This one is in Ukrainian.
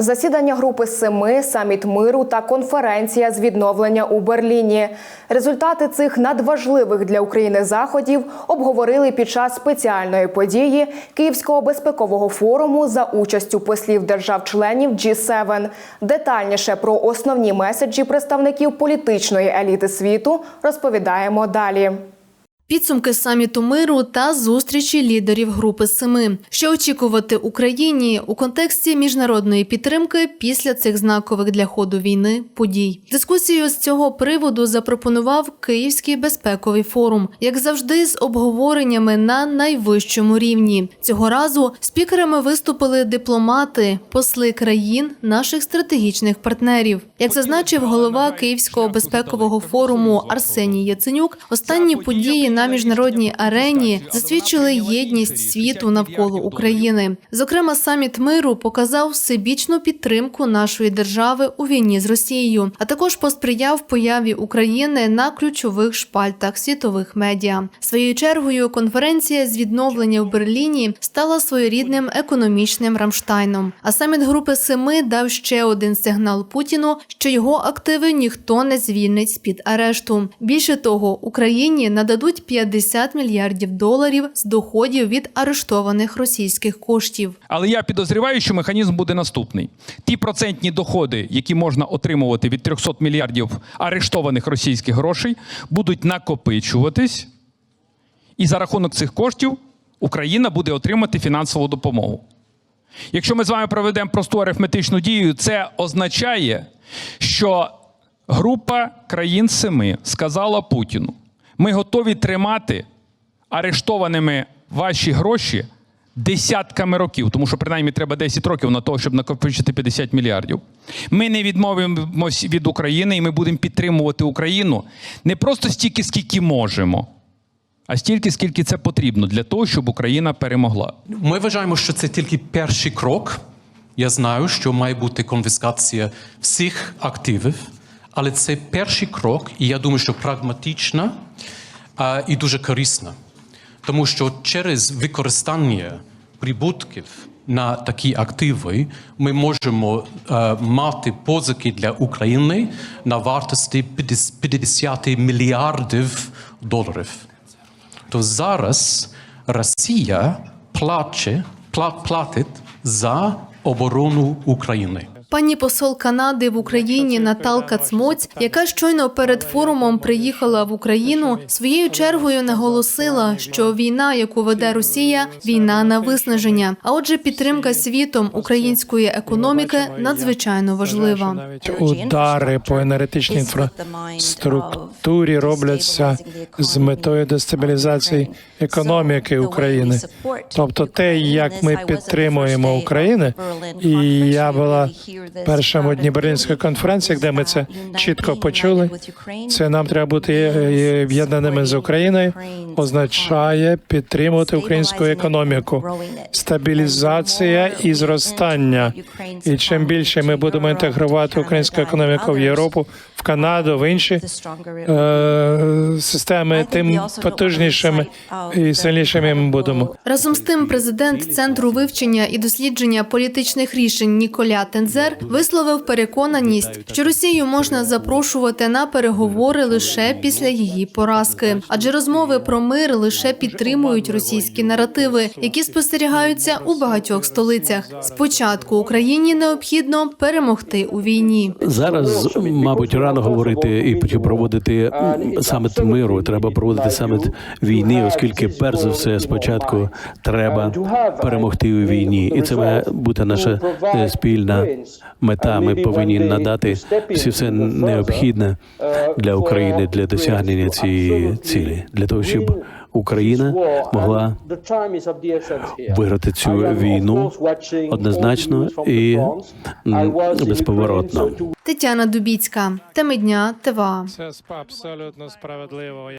Засідання групи семи, саміт миру та конференція з відновлення у Берліні. Результати цих надважливих для України заходів обговорили під час спеціальної події Київського безпекового форуму за участю послів держав-членів G7. Детальніше про основні меседжі представників політичної еліти світу розповідаємо далі. Підсумки саміту миру та зустрічі лідерів Групи Семи. Що очікувати Україні у контексті міжнародної підтримки після цих знакових для ходу війни подій? Дискусію з цього приводу запропонував Київський безпековий форум, як завжди, з обговореннями на найвищому рівні. Цього разу спікерами виступили дипломати, посли країн, наших стратегічних партнерів. Як зазначив голова Київського безпекового форуму Арсеній Яценюк, останні події на міжнародній арені засвідчили єдність світу навколо України. Зокрема, саміт миру показав всебічну підтримку нашої держави у війні з Росією, а також посприяв появі України на ключових шпальтах світових медіа. Своєю чергою конференція з відновлення в Берліні стала своєрідним економічним Рамштайном. А саміт групи семи дав ще один сигнал Путіну, що його активи ніхто не звільнить з під арешту. Більше того, Україні нададуть 50 мільярдів доларів з доходів від арештованих російських коштів. Але я підозріваю, що механізм буде наступний: ті процентні доходи, які можна отримувати від 300 мільярдів арештованих російських грошей, будуть накопичуватись, і за рахунок цих коштів Україна буде отримати фінансову допомогу. Якщо ми з вами проведемо просту арифметичну дію, це означає, що група країн семи сказала Путіну: ми готові тримати арештованими ваші гроші десятками років, тому що принаймні треба 10 років на того, щоб накопичити 50 мільярдів. Ми не відмовимося від України, і ми будемо підтримувати Україну не просто стільки, скільки можемо, а стільки, скільки це потрібно для того, щоб Україна перемогла. Ми вважаємо, що це тільки перший крок. Я знаю, що має бути конфіскація всіх активів, але це перший крок, і я думаю, що прагматична а, і дуже корисна. Тому що через використання прибутків на такі активи ми можемо е, мати позики для України на вартості 50 мільярдів доларів. То зараз Росія плаче, пла- платить за оборону України. Пані посол Канади в Україні Наталка Цмоць, яка щойно перед форумом приїхала в Україну, своєю чергою наголосила, що війна, яку веде Росія, війна на виснаження. А отже, підтримка світом української економіки надзвичайно важлива. Удари по енергетичній інфраструктурі робляться з метою дестабілізації економіки України. Тобто, те, як ми підтримуємо Україну, і я була першому дні Берлінської конференції, де ми це чітко почули. Це нам треба бути е, об'єднаними з Україною. Означає підтримувати українську економіку, стабілізація і зростання. І чим більше ми будемо інтегрувати українську економіку в Європу, в Канаду, в інші е, системи, тим потужнішими і сильнішими ми будемо. Разом з тим, президент центру вивчення і дослідження політичних рішень Ніколя Тензер висловив переконаність, що Росію можна запрошувати на переговори лише після її поразки, адже розмови про мир лише підтримують російські наративи, які спостерігаються у багатьох столицях. Спочатку Україні необхідно перемогти у війні. Зараз, мабуть, рано говорити і проводити саміт миру. Треба проводити саміт війни, оскільки перш за все спочатку треба перемогти у війні, і це має бути наша е, спільна мета. Ми повинні надати всі все необхідне для України для досягнення цієї цілі, для того, щоб Україна могла виграти цю війну однозначно і безповоротно. Тетяна Дубіцька, теми дня ТВА. Це абсолютно справедливо.